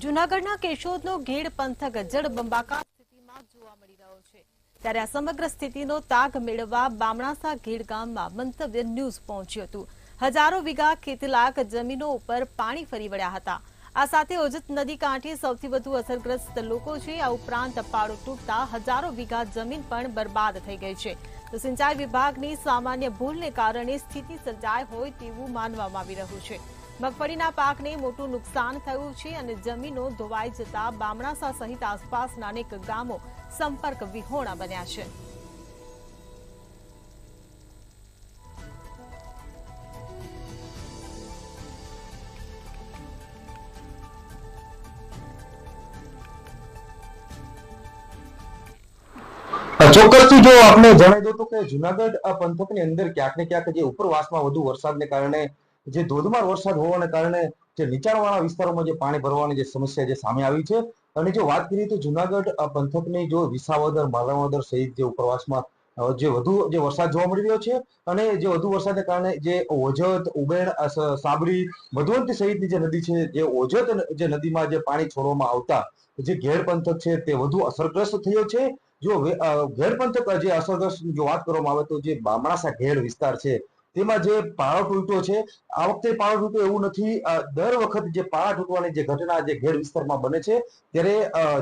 જૂનાગઢના કેશોદનો ઘેડ પંથક જળબંબાકાર સ્થિતિમાં જોવા મળી રહ્યો છે. ત્યારે આ સમગ્ર સ્થિતિનો તાગ મેળવવા બામણાસા ઘેડ ગામમાં મંતવ્ય ન્યૂઝ પહોંચ્યું હતું. હજારો વીઘા ખેતલાક જમીનો ઉપર પાણી ફરી વળ્યા હતા. આ સાથે ઓજત નદી કાંઠે સૌથી વધુ અસરગ્રસ્ત લોકો છે. આ ઉપરાંત પાડો તૂટતા હજારો વીઘા જમીન પણ બરબાદ થઈ ગઈ છે. તો સિંચાઈ વિભાગની સામાન્ય ભૂલને કારણે સ્થિતિ સર્જાય હોય તેવું માનવામાં આવી રહ્યું છે. મગફળીના પાકને મોટું નુકસાન થયું છે અને જમીનો ધોવાઈ જતા બામણાસા સહિત આસપાસના અનેક ગામો સંપર્ક વિહોણા બન્યા છે. ચોક્કસથી જો આપણે જણાવી દઉં તો કે જુનાગઢ પંથકની અંદર ક્યાંક ને ક્યાંક જે ઉપરવાસમાં વધુ વરસાદને કારણે જે ધોધમાર વરસાદ હોવાને કારણે જે નીચાણવાળા વિસ્તારોમાં જે પાણી ભરવાની જે સમસ્યા જે સામે આવી છે, અને જો વાત કરીએ તો જુનાગઢ પંથકની જો વિસાવદર, માલવદર સહિત જે ઉપરવાસમાં જે વધુ જે વરસાદ જોવા મળી રહ્યો છે, અને જે વધુ વરસાદને કારણે જે ઓજત ઉબેણ સાબરી, મધુવંતી સહિતની જે નદી છે, જે ઓજત જે નદીમાં જે પાણી છોડવામાં આવતા, જે ઘેડ પંથક છે તે વધુ અસરગ્રસ્ત થયો છે. જો ઘેડ પંથક જે અસરગ્રસ્ત જો વાત કરવામાં આવે તો જે બામણાસા ઘેડ વિસ્તાર છે તેમાં જે પાળો તૂટ્યો છે, આ વખતે પાળો તૂટ્યો એવું નથી. દર વખત જે પાળા તૂટવાની જે ઘટના, જે ઘેર વિસ્તારમાં બને છે, ત્યારે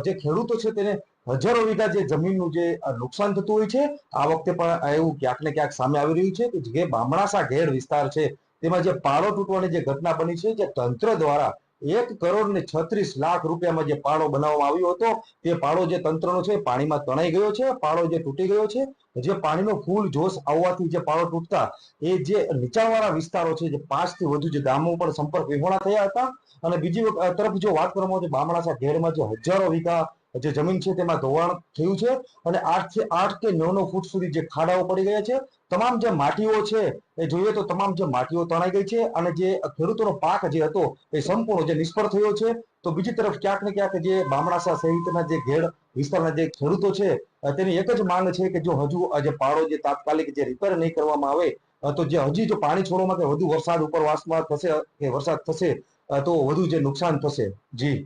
જે ખેડૂતો છે તેને હજારો વીઘા જે જમીનનું જે નુકસાન થતું હોય છે, આ વખતે પણ એવું ક્યાંક ને ક્યાંક સામે આવી રહ્યું છે કે જે બામણાસા ઘેર વિસ્તાર છે, તેમાં જે પાળો તૂટવાની જે ઘટના બની છે, જે તંત્ર દ્વારા એક કરોડ ને છત્રીસ લાખ રૂપિયામાં જે પાળો બનાવવામાં આવ્યો હતો, તે પાળો જે તંત્રનો છે પાણીમાં તણાઈ ગયો છે, પાળો જે તૂટી ગયો છે, જે પાણીનો ફૂલ જોશ આવવાથી જે પાળો તૂટતા, એ જે નીચાણવાળા વિસ્તારો છે, જે પાંચથી વધુ જે ગામો પર સંપર્ક વિહોણા થયા હતા. અને બીજી તરફ જો વાત કરવામાં આવે બામણાસા ઘેરમાં જે હજારો વીઘા જે જમીન છે તેમાં ધોવાણ થયું છે અને આઠથી આઠ કે નવ નવ ફૂટ સુધી જે ખાડાઓ પડી ગયા છે, તમામ જે માટીઓ છે એ જોઈએ તો તમામ જે માટીઓ તણાઈ ગઈ છે અને જે ખેડૂતોનો પાક જે હતો એ સંપૂર્ણ જે નિષ્ફળ થયો છે. તો બીજી તરફ ક્યાંક ને ક્યાંક જે બામણાસા સહિતના જે ઘેડ વિસ્તારના જે ખેડૂતો છે તેની એક જ માંગ છે કે જો હજુ આ જે પાળો જે તાત્કાલિક જે રિપેર નહીં કરવામાં આવે તો જે હજી જો પાણી છોડવામાં કે વધુ વરસાદ ઉપરવાસમાં થશે, કે વરસાદ થશે તો વધુ જે નુકસાન થશે. જી.